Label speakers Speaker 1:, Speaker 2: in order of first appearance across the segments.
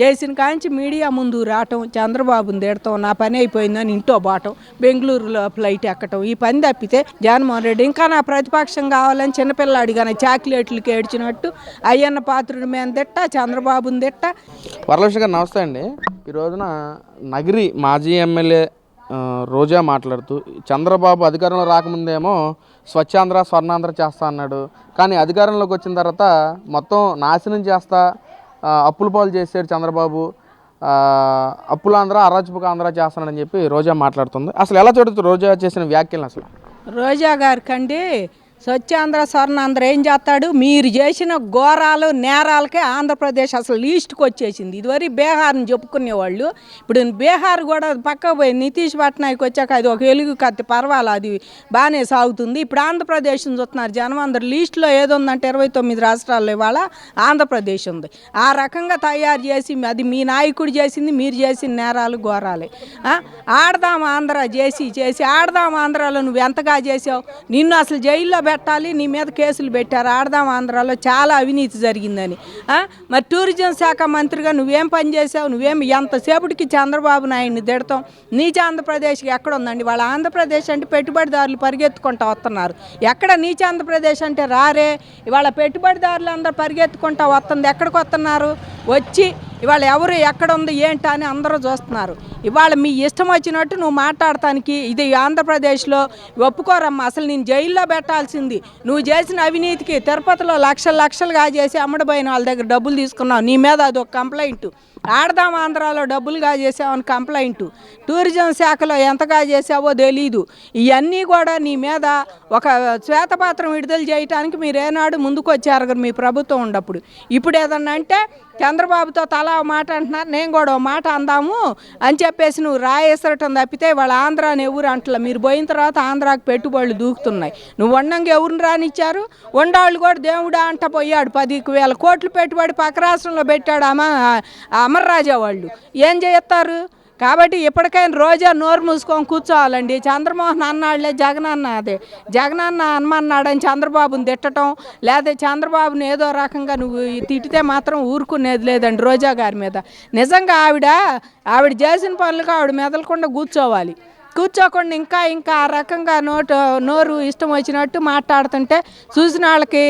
Speaker 1: చేసిన కాంచి మీడియా ముందు రావటం చంద్రబాబుని తిడటం నా పని అయిపోయిందని ఇంట్లో పోవటం బెంగళూరులో ఫ్లైట్ ఎక్కటం ఈ పని తప్పితే జగన్మోహన్ రెడ్డి ఇంకా నా ప్రతిపక్షం కావాలని చిన్నపిల్లాడి కానీ చాక్లెట్లకి ఏడ్చినట్టు అయ్యన్న పాత్రుడి మీద తిట్ట చంద్రబాబుని తిట్ట.
Speaker 2: వరలక్ష్మి గారు నమస్తే అండి. ఈ రోజున నగిరి మాజీ ఎమ్మెల్యే రోజా మాట్లాడుతూ చంద్రబాబు అధికారంలో రాకముందేమో స్వచ్ఛాంధ్ర స్వర్ణాంధ్ర చేస్తా అన్నాడు. కానీ అధికారంలోకి వచ్చిన తర్వాత మొత్తం నాశనం చేస్తా అప్పుల పాలు చేశారు చంద్రబాబు. అప్పులాంధ్ర అరాచక ఆంధ్ర చేస్తానని చెప్పి రోజా మాట్లాడుతుంది. అసలు ఎలా చూడొచ్చు రోజా చేసిన వ్యాఖ్యలు అసలు?
Speaker 1: రోజా గారి కంటే స్వచ్ఛాంధ్ర స్వర్ణాంధ్ర ఏం చేస్తాడు? మీరు చేసిన ఘోరాలు నేరాలకే ఆంధ్రప్రదేశ్ అసలు లీస్ట్కి వచ్చేసింది. ఇదివరకు బీహార్ని చెప్పుకునేవాళ్ళు. ఇప్పుడు బీహార్ కూడా పక్క పోయి నితీష్ పట్నాయక్ వచ్చాక అది ఒక వెలుగు కత్తి పర్వాలేదు అది బాగానే సాగుతుంది. ఇప్పుడు ఆంధ్రప్రదేశ్ని చూస్తున్నారు జనం అందరు. లీస్ట్లో ఏదో ఉందంటే ఇరవై తొమ్మిది రాష్ట్రాల్లో ఇవాళ ఆంధ్రప్రదేశ్ ఉంది. ఆ రకంగా తయారు చేసి అది మీ నాయకుడు చేసింది మీరు చేసిన నేరాలు ఘోరాలే. ఆడదాం ఆంధ్ర చేసి చేసి ఆడదాం ఆంధ్రాలో నువ్వు ఎంతగా చేసావు? నిన్ను అసలు జైల్లో పెట్టాలి నీ మీద కేసులు పెట్టారు. ఆడదాం ఆంధ్రాలో చాలా అవినీతి జరిగిందని. మరి టూరిజం శాఖ మంత్రిగా నువ్వేం పని చేసావు నువ్వేం ఎంతసేపటికి చంద్రబాబు నాయుడిని తిడతాం నీచ ఆంధ్రప్రదేశ్కి ఎక్కడ ఉందండి వాళ్ళ ఆంధ్రప్రదేశ్ అంటే పెట్టుబడిదారులు పరిగెత్తుకుంటూ వస్తున్నారు. ఎక్కడ నీచ ఆంధ్రప్రదేశ్ అంటే రారే? ఇవాళ పెట్టుబడిదారులు అందరూ పరిగెత్తుకుంటూ వస్తుంది. ఎక్కడికి వస్తున్నారు? వచ్చి ఇవాళ ఎవరు ఎక్కడ ఉంది ఏంటి అని అందరూ చూస్తున్నారు. ఇవాళ మీ ఇష్టం వచ్చినట్టు నువ్వు మాట్లాడటానికి ఇది ఆంధ్రప్రదేశ్లో ఒప్పుకోరమ్మా. అసలు నేను జైల్లో పెట్టాల్సింది. నువ్వు చేసిన అవినీతికి తిరుపతిలో లక్షల లక్షలుగా చేసి అమ్మడిపోయిన వాళ్ళ దగ్గర డబ్బులు తీసుకున్నావు. నీ మీద అది ఒక కంప్లైంట్. ఆడదాం ఆంధ్రాలో డబ్బులుగా చేసావని కంప్లైంట్. టూరిజం శాఖలో ఎంతగా చేసావో తెలీదు. ఇవన్నీ కూడా నీ మీద ఒక శ్వేతపాత్రం విడుదల చేయడానికి మీరు ఏనాడు ముందుకు వచ్చారు మీ ప్రభుత్వం ఉన్నప్పుడు. ఇప్పుడు ఏదన్నా అంటే చంద్రబాబుతో తలా మాట అంటున్నారు నేను కూడా ఓ మాట అందాము అని చెప్పేసి నువ్వు రాయేసరటం తప్పితే వాళ్ళ ఆంధ్రాని ఎవరు అంటలే. మీరు పోయిన తర్వాత ఆంధ్రాకి పెట్టుబడులు దూకుతున్నాయి. నువ్వు వండంగా ఎవరిని రానిచ్చారు? వండాళ్ళు కూడా దేవుడా అంట పోయాడు. పది వేల కోట్లు పెట్టుబడి పక్క రాష్ట్రంలో పెట్టాడు అమ అమర్రాజా వాళ్ళు. ఏం చేస్తారు? కాబట్టి ఇప్పటికైనా రోజా నోరు మూసుకొని కూర్చోవాలండి. చంద్రమోహన్ అన్నాడులే జగన్ అన్న అదే. జగన్ అన్న అనమన్నాడని చంద్రబాబుని తిట్టడం లేదా చంద్రబాబుని ఏదో రకంగా నువ్వు తిట్టితే మాత్రం ఊరుకునేది లేదండి రోజా గారి మీద. నిజంగా ఆవిడ ఆవిడ చేసిన పనులకు ఆవిడ మెదలకుండా కూర్చోవాలి. కూర్చోకుండా ఇంకా ఇంకా ఆ రకంగా నోటు నోరు ఇష్టం వచ్చినట్టు మాట్లాడుతుంటే చూసిన వాళ్ళకి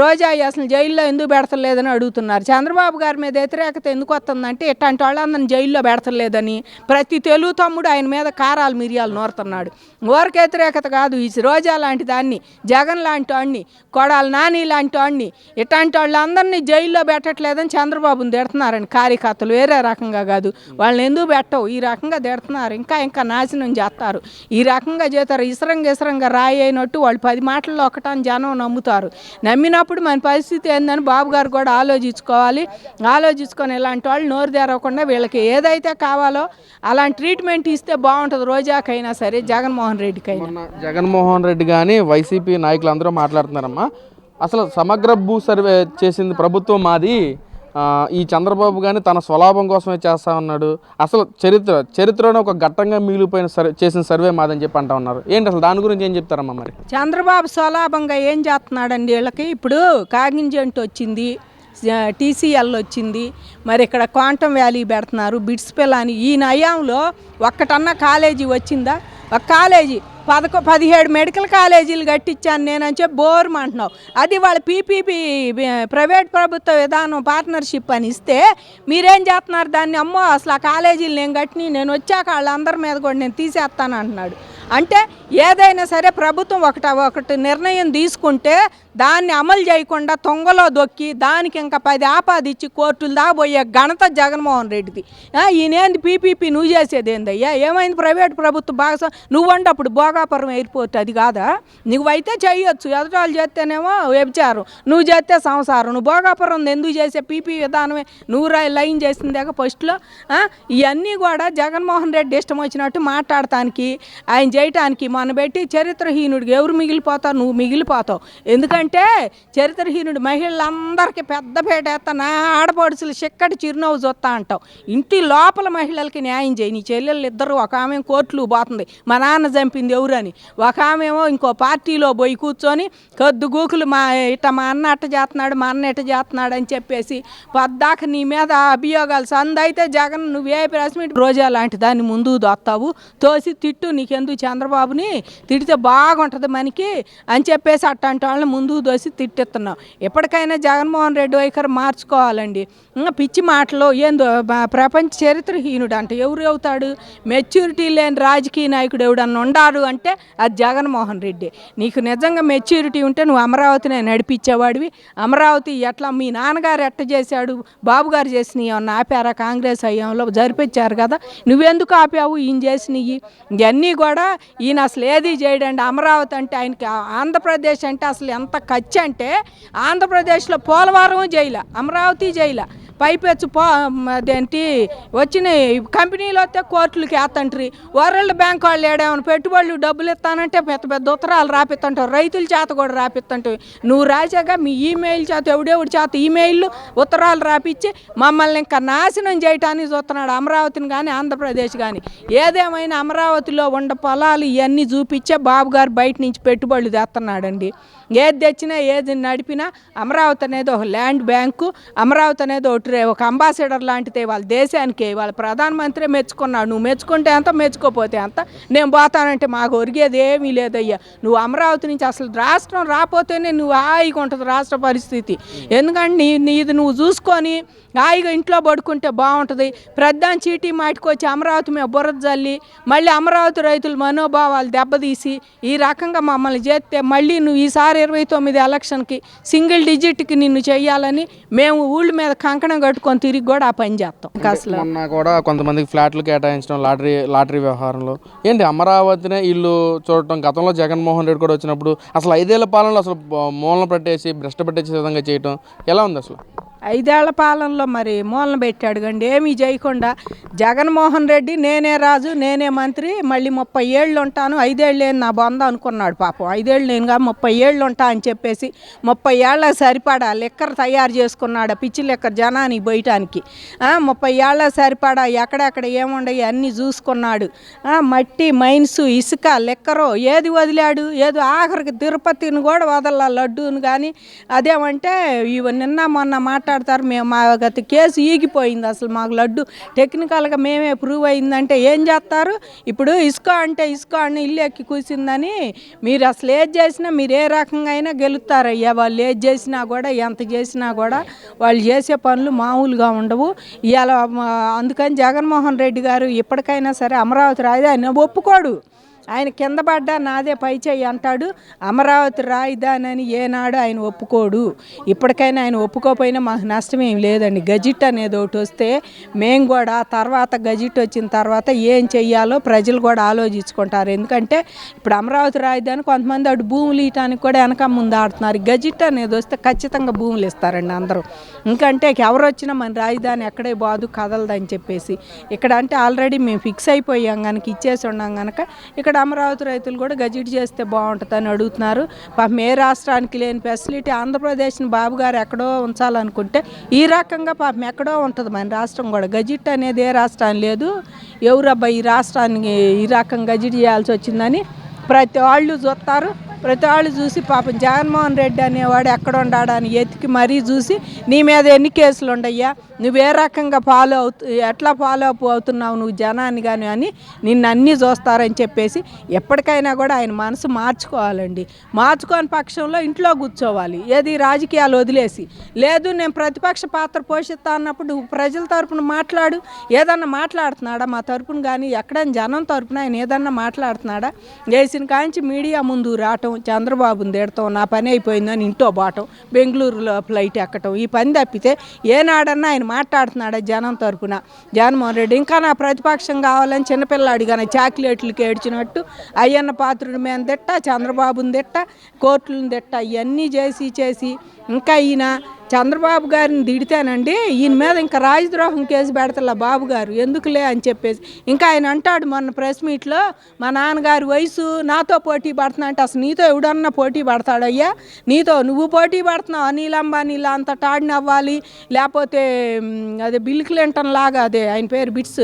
Speaker 1: రోజా అసలు జైల్లో ఎందుకు పెడతలేదని అడుగుతున్నారు. చంద్రబాబు గారి మీద వ్యతిరేకత ఎందుకు వస్తుందంటే ఇట్లాంటి వాళ్ళందరిని జైల్లో పెడతలేదని ప్రతి తెలుగు తమ్ముడు ఆయన మీద కారాలు మిరియాలు నోరుతున్నాడు. ఊరికి వ్యతిరేకత కాదు. ఈ రోజా లాంటి దాన్ని జగన్ లాంటి వాడిని కొడాలి నాని లాంటి వాడిని ఇట్లాంటి వాళ్ళందరినీ జైల్లో పెట్టట్లేదని చంద్రబాబుని తిడుతున్నారని కార్యకర్తలు వేరే రకంగా కాదు. వాళ్ళని ఎందుకు పెట్టవు? ఈ రకంగా తిడుతున్నారు. ఇంకా ఇంకా నాశనం చేస్తారు. ఈ రకంగా చేస్తారు. ఇసరంగా ఇసరంగా రాయి అయినట్టు వాళ్ళు పది మాటల్లో ఒకటని జనం నమ్ముతారు. నమ్మినప్పుడు మన పరిస్థితి ఏందని బాబు గారు కూడా ఆలోచించుకోవాలి. ఆలోచించుకొని ఇలాంటి వాళ్ళు నోరు తెరవకుండా వీళ్ళకి ఏదైతే కావాలో అలాంటి ట్రీట్మెంట్ ఇస్తే బాగుంటుంది. రోజాకైనా సరే జగన్మోహన్ రెడ్డికైనా.
Speaker 2: మొన్న జగన్మోహన్ రెడ్డి కానీ వైసీపీ నాయకులు అందరూ మాట్లాడుతున్నారమ్మా. అసలు సమగ్ర భూ సర్వే చేసింది ప్రభుత్వం మాది. ఈ చంద్రబాబు కానీ తన స్వలాభం కోసమే చేస్తా ఉన్నాడు. అసలు చరిత్ర చరిత్రలో ఒక ఘట్టంగా మిగిలిపోయిన సర్వే చేసిన సర్వే మాదని చెప్పి అంటా ఉన్నారు. ఏంటి అసలు దాని గురించి ఏం చెప్తారమ్మా మరి?
Speaker 1: చంద్రబాబు స్వలాభంగా ఏం చేస్తున్నాడండి వీళ్ళకి? ఇప్పుడు కాగింజెంట్ వచ్చింది టీసీఎల్ వచ్చింది మరి ఇక్కడ క్వాంటమ్ వ్యాలీ పెడుతున్నారు బిట్స్ పిల్లని. ఈ నయాంలో ఒక్కటన్నా కాలేజీ వచ్చిందా? ఒక కాలేజీ పదకొ పదిహేడు మెడికల్ కాలేజీలు కట్టించాను నేనని చెప్పి బోర్మ అంటున్నావు అది వాళ్ళ పీపీపీ ప్రైవేట్ ప్రభుత్వ విధానం పార్ట్నర్షిప్ అని ఇస్తే మీరేం చేస్తున్నారు దాన్ని? అమ్మో అసలు ఆ కాలేజీలు నేను కట్టిని నేను వచ్చాక వాళ్ళందరి మీద కూడా నేను తీసేస్తాను అంటున్నాడు. అంటే ఏదైనా సరే ప్రభుత్వం ఒకట ఒకటి నిర్ణయం తీసుకుంటే దాన్ని అమలు చేయకుండా తొంగలో దొక్కి దానికి ఇంకా పది ఆపాదిచ్చి కోర్టులు దాబోయే ఘనత జగన్మోహన్ రెడ్డిది. ఈయనేంది పీపీపీ నువ్వు చేసేది ఏందయ్యా ఏమైంది ప్రైవేట్ ప్రభుత్వ భాగస్వా? నువ్వు అప్పుడు భోగాపురం ఎయిర్పోర్ట్ అది కాదా? నువ్వైతే చేయొచ్చు. ఎదుటాలు చేస్తేనేమో వ్యభిచారం. నువ్వు చేస్తే సంసారం. నువ్వు భోగాపురం ఎందుకు చేసే పీపీ విధానమే? నువ్వు లైన్ చేసిందాక ఫస్ట్లో. ఇవన్నీ కూడా జగన్మోహన్ రెడ్డి ఇష్టం వచ్చినట్టు మాట్లాడటానికి ఆయన చేయటానికి మన పెట్టి చరిత్రహీనుడికి ఎవరు మిగిలిపోతావు నువ్వు మిగిలిపోతావు. ఎందుకంటే చరిత్రహీనుడు మహిళలందరికీ పెద్ద పేట వేస్తా నా ఆడపడుచులు చిక్కటి చిరునవ్వు చూస్తా అంటావు. ఇంటి లోపల మహిళలకి న్యాయం చేయి. నీ చెల్లెళ్ళు ఇద్దరు ఒక ఆమె కోర్టులు పోతుంది. మా నాన్న చంపింది ఎవరని. ఒక ఆమెమో ఇంకో పార్టీలో పోయి కూర్చొని కొద్దు గూకులు మా ఇట్ట మా అన్న అట్ట చేస్తున్నాడు మా అన్న ఇట్ట చేస్తున్నాడు అని చెప్పేసి పద్దాక నీ మీద అభియోగాలు సందైతే జగన్ నువ్వే ప్రెస్ మీట్ రోజా లాంటి దాన్ని ముందు దోస్తావు. తోసి తిట్టు నీకెందుకు చంద్రబాబుని తిడితే బాగుంటుంది మనకి అని చెప్పేసి అట్లాంటి వాళ్ళని ముందు దోసి తిట్టిస్తున్నాం. ఎప్పటికైనా జగన్మోహన్ రెడ్డి వైఖరి మార్చుకోవాలండి. పిచ్చి మాటలు ఏందో ప్రపంచ చరిత్రహీనుడు అంట ఎవరు అవుతాడు? మెచ్యూరిటీ లేని రాజకీయ నాయకుడు ఎవడన్నా ఉండారు అంటే అది జగన్మోహన్ రెడ్డి. నీకు నిజంగా మెచ్యూరిటీ ఉంటే నువ్వు అమరావతిని నడిపించేవాడివి. అమరావతి ఎట్లా మీ నాన్నగారు ఎట్ట చేశాడు? బాబు గారు చేసినవి ఏమన్నా ఆపారా? కాంగ్రెస్ అయ్యంలో జరిపించారు కదా. నువ్వెందుకు ఆపావు? ఈయన చేసినవి. ఇవన్నీ కూడా ఈయన అసలు ఏది చేయడండి? అమరావతి అంటే ఆయనకి ఆంధ్రప్రదేశ్ అంటే అసలు ఎంత ఖర్చు అంటే ఆంధ్రప్రదేశ్లో పోలవరం జైల అమరావతి జైల పైపెచ్చు పో అదేంటి వచ్చిన కంపెనీలు వస్తే కోర్టులకి వేస్తంటారు వరల్డ్ బ్యాంక్ వాళ్ళు ఏడేమైనా పెట్టుబడులు డబ్బులు ఇస్తానంటే పెద్ద పెద్ద ఉత్తరాలు రాపిస్తుంటారు. రైతుల చేత కూడా రాపిస్తుంటావు నువ్వు రాశాక మీ ఈమెయిల్ చేత ఎవడెవడి చేత ఈమెయిల్ ఉత్తరాలు రాపిచ్చి మమ్మల్ని ఇంకా నాశనం చేయటానికి చూస్తున్నాడు అమరావతిని కానీ ఆంధ్రప్రదేశ్ కానీ ఏదేమైనా అమరావతిలో ఉండ పొలాలు ఇవన్నీ చూపించే బాబు గారు బయట నుంచి పెట్టుబడులు తెస్తున్నాడండి ఏది తెచ్చినా ఏది నడిపినా అమరావతి అనేది ఒక ల్యాండ్ బ్యాంకు అమరావతి అనేది ఒకటి ఒక అంబాసిడర్ లాంటిది. వాళ్ళ దేశానికి వాళ్ళ ప్రధానమంత్రి మెచ్చుకున్నాడు. నువ్వు మెచ్చుకుంటే అంత మెచ్చుకోపోతే అంత. నేను పోతానంటే మాకు ఒరిగేది ఏమీ లేదయ్యా. నువ్వు అమరావతి నుంచి అసలు రాష్ట్రం రాపోతేనే నువ్వు హాయిగా ఉంటుంది రాష్ట్ర పరిస్థితి. ఎందుకంటే నీ నీది నువ్వు చూసుకొని హాయిగా ఇంట్లో పడుకుంటే బాగుంటుంది. ప్రధాన చీటీ మాటికొచ్చి అమరావతి మీద బురద జల్లి మళ్ళీ అమరావతి రైతుల మనోభావాలు దెబ్బతీసి ఈ రకంగా మమ్మల్ని చేస్తే మళ్ళీ నువ్వు ఈసారి ఇరవై తొమ్మిది ఎలక్షన్కి సింగిల్ డిజిట్కి నిన్ను చేయాలని మేము ఊళ్ళ మీద కంకణం కట్టుకొని తిరిగి కూడా ఆ పని చేస్తాం. అసలు
Speaker 2: మొన్న కూడా కొంతమందికి ఫ్లాట్లు కేటాయించడం లాటరీ లాటరీ వ్యవహారంలో ఏంటి అమరావతినే ఇల్లు చూడటం గతంలో జగన్మోహన్ రెడ్డి కూడా వచ్చినప్పుడు అసలు ఐదేళ్ళ పాలనలో అసలు మూలన పెట్టేసి భ్రష్ట పెట్టేసే విధంగా చేయటం ఎలా ఉంది అసలు?
Speaker 1: ఐదేళ్ళ పాలనలో మరి మూలన పెట్టాడు కండి. ఏమీ చేయకుండా జగన్మోహన్ రెడ్డి నేనే రాజు నేనే మంత్రి మళ్ళీ ముప్పై ఏళ్ళు ఉంటాను ఐదేళ్ళు ఏంది నా బొంద అనుకున్నాడు పాపం. ఐదేళ్ళు నేను ముప్పై ఏళ్ళు ఉంటా అని చెప్పేసి ముప్పై ఏళ్ళకి సరిపడా లెక్కర్ తయారు చేసుకున్నాడు పిచ్చి లెక్కర్ జనానికి పోయటానికి ముప్పై ఏళ్ళకి సరిపడా ఎక్కడెక్కడ ఏముండయి అన్నీ చూసుకున్నాడు. మట్టి మైన్స్ ఇసుక లెక్కరో ఏది వదిలాడు? ఏదో ఆఖరికి తిరుపతిని కూడా వదల లడ్డూని కానీ అదేమంటే ఇవి నిన్న మొన్న మాట మాట్లాడతారు. మేము మా గత కేసు ఈగిపోయింది అసలు మాకు లడ్డు. టెక్నికల్గా మేమే ప్రూవ్ అయిందంటే ఏం చేస్తారు? ఇప్పుడు ఇసుక అంటే ఇసుక అని ఇల్లు ఎక్కి కూసిందని మీరు అసలు ఏది చేసినా మీరు ఏ రకంగా అయినా గెలుస్తారయ్యా. వాళ్ళు ఏది చేసినా కూడా ఎంత చేసినా కూడా వాళ్ళు చేసే పనులు మామూలుగా ఉండవు. ఇవాళ అందుకని జగన్మోహన్ రెడ్డి గారు ఇప్పటికైనా సరే అమరావతి రాజధాని ఒప్పుకోడు. ఆయన కింద పడ్డా నాదే పై చెయ్యి అంటాడు. అమరావతి రాయిదానని ఏనాడు ఆయన ఒప్పుకోడు. ఇప్పటికైనా ఆయన ఒప్పుకోపోయినా మాకు నష్టం ఏం లేదండి. గజిట్ అనేది ఒకటి వస్తే మేము కూడా తర్వాత గజిట్ వచ్చిన తర్వాత ఏం చెయ్యాలో ప్రజలు కూడా ఆలోచించుకుంటారు. ఎందుకంటే ఇప్పుడు అమరావతి రాజధాని కొంతమంది అటు భూములు ఇవ్వడానికి కూడా వెనక ముందు ఆడుతున్నారు. గజిట్ అనేది వస్తే ఖచ్చితంగా భూములు ఇస్తారండి అందరూ. ఇంకంటే ఎవరు వచ్చినా మన రాజధాని ఎక్కడే బాదు కదలదని చెప్పేసి. ఇక్కడ అంటే ఆల్రెడీ మేము ఫిక్స్ అయిపోయాం కనుక ఇచ్చేసి ఉన్నాం కనుక ఇక్కడ ఇక్కడ అమరావతి రైతులు కూడా గజిట్ చేస్తే బాగుంటుందని అడుగుతున్నారు. పాపం ఏ రాష్ట్రానికి లేని ఫెసిలిటీ ఆంధ్రప్రదేశ్ని బాబు గారు ఎక్కడో ఉంచాలనుకుంటే ఈ రకంగా పాపం ఎక్కడో ఉంటుంది మన రాష్ట్రం కూడా. గజిట్ అనేది ఏ రాష్ట్రాన్ని లేదు. ఎవరబ్బా ఈ రాష్ట్రానికి ఈ రకంగా గజిట్ చేయాల్సి వచ్చిందని ప్రతి వాళ్ళు చూస్తారు. ప్రతి వాళ్ళు చూసి పాపం జగన్మోహన్ రెడ్డి అనేవాడు ఎక్కడ అని ఎతికి మరీ చూసి నీ మీద ఎన్ని కేసులు ఉండయ్యా? నువ్వు ఏ రకంగా ఫాలో అవుతు ఎట్లా ఫాలో అప్ అవుతున్నావు నువ్వు జనాన్ని కానీ అని నిన్ను అన్నీ చూస్తారని చెప్పేసి ఎప్పటికైనా కూడా ఆయన మనసు మార్చుకోవాలండి. మార్చుకోని పక్షంలో ఇంట్లో కూర్చోవాలి. ఏది రాజకీయాలు వదిలేసి. లేదు నేను ప్రతిపక్ష పాత్ర పోషిస్తా అన్నప్పుడు నువ్వు ప్రజల తరపున మాట్లాడు. ఏదన్నా మాట్లాడుతున్నాడా మా తరపున కానీ ఎక్కడైనా జనం తరపున ఆయన ఏదన్నా మాట్లాడుతున్నాడా? వేసిన కాంచి మీడియా ముందు రావటం చంద్రబాబుని తిడతాం నా పని అయిపోయిందని ఇంట్లో పోవటం బెంగళూరులో ఫ్లైట్ ఎక్కటం. ఈ పని తప్పితే ఏనాడన్నా ఆయన మాట్లాడుతున్నాడా జనం తరపున? జగన్మోహన్ రెడ్డి ఇంకా నా ప్రతిపక్షం కావాలని చిన్నపిల్లాడి కానీ చాక్లెట్లకి ఏడ్చినట్టు అయ్యన్న పాత్రుడి మీద తిట్ట చంద్రబాబుని తిట్ట కోర్టులను తిట్ట ఇవన్నీ చేసి చేసి ఇంకా ఈయన చంద్రబాబు గారిని దిడితేనండి ఈయన మీద ఇంకా రాజద్రోహం కేసు పెడతలా బాబు గారు. ఎందుకులే అని చెప్పేసి ఇంకా ఆయన అంటాడు మొన్న ప్రెస్ మీట్లో మా నాన్నగారి వయసు నాతో పోటీ పడుతున్నా అంటే అసలు నీతో ఎవడన్నా పోటీ పడతాడయ్యా నీతో నువ్వు పోటీ పడుతున్నావు? అనిల్ అంబానీలా అంత టాడిని అవ్వాలి. లేకపోతే అదే బిల్ క్లింటన్ లాగా అదే ఆయన పేరు bits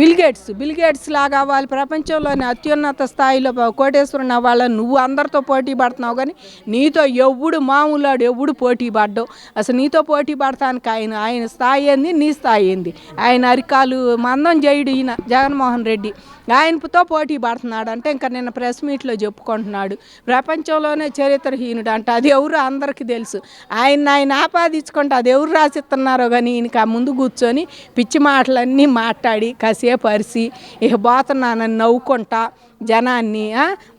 Speaker 1: Bill Gates Bill Gates Bill Gates లాగా అవ్వాలి. ప్రపంచంలోని అత్యున్నత స్థాయిలో కోటేశ్వరుని అవ్వాలని నువ్వు అందరితో పోటీ పడుతున్నావు కానీ నీతో ఎవడు మామూలాడు ఎవడు పోటీ పడ్డావు. అసలు నీతో పోటీ పడతాను ఆయన ఆయన స్థాయి ఏంది నీ స్థాయి ఏంది? ఆయన అరికాలు మందం చేయుడు ఈయన జగన్మోహన్ రెడ్డి. ఆయనతో పోటీ పడుతున్నాడు అంటే ఇంకా నిన్న ప్రెస్ మీట్లో చెప్పుకుంటున్నాడు. ప్రపంచంలోనే చరిత్రహీనుడు అంటే అది ఎవరు అందరికీ తెలుసు. ఆయన ఆయన ఆపాదించుకుంటే అది ఎవరు రాసిస్తున్నారో కానీ ఈయనకి ఆ ముందు కూర్చొని పిచ్చి మాటలన్నీ మాట్లాడి కాసేపు అరిసి ఇక పోతున్నానని నవ్వుకుంటా జనాన్ని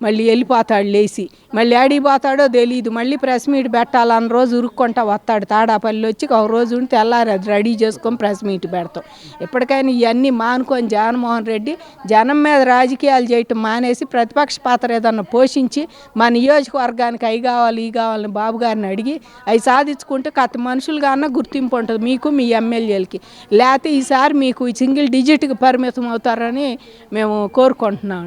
Speaker 1: మళ్ళీ వెళ్ళిపోతాడు లేచి. మళ్ళీ ఆడికి పోతాడో తెలియదు మళ్ళీ ప్రెస్ మీట్ పెట్టాలని రోజు ఉరుక్కుంటా వస్తాడు. తాడాపల్లి వచ్చి ఒక రోజు ఉండి తెల్లారి అది రెడీ చేసుకొని ప్రెస్ మీట్ పెడతాం. ఎప్పటికైనా ఇవన్నీ మానుకొని జగన్మోహన్ రెడ్డి జనం మీద రాజకీయాలు చేయటం మానేసి ప్రతిపక్ష పాత్ర ఏదన్నా పోషించి మా నియోజకవర్గానికి అవి కావాలి ఈ కావాలని బాబు గారిని అడిగి అవి సాధించుకుంటే కథ మనుషులుగా అన్న గుర్తింపు ఉంటుంది మీకు మీ ఎమ్మెల్యేలకి. లేకపోతే ఈసారి మీకు సింగిల్ డిజిట్కి పరిమితం అవుతారని మేము కోరుకుంటున్నాం.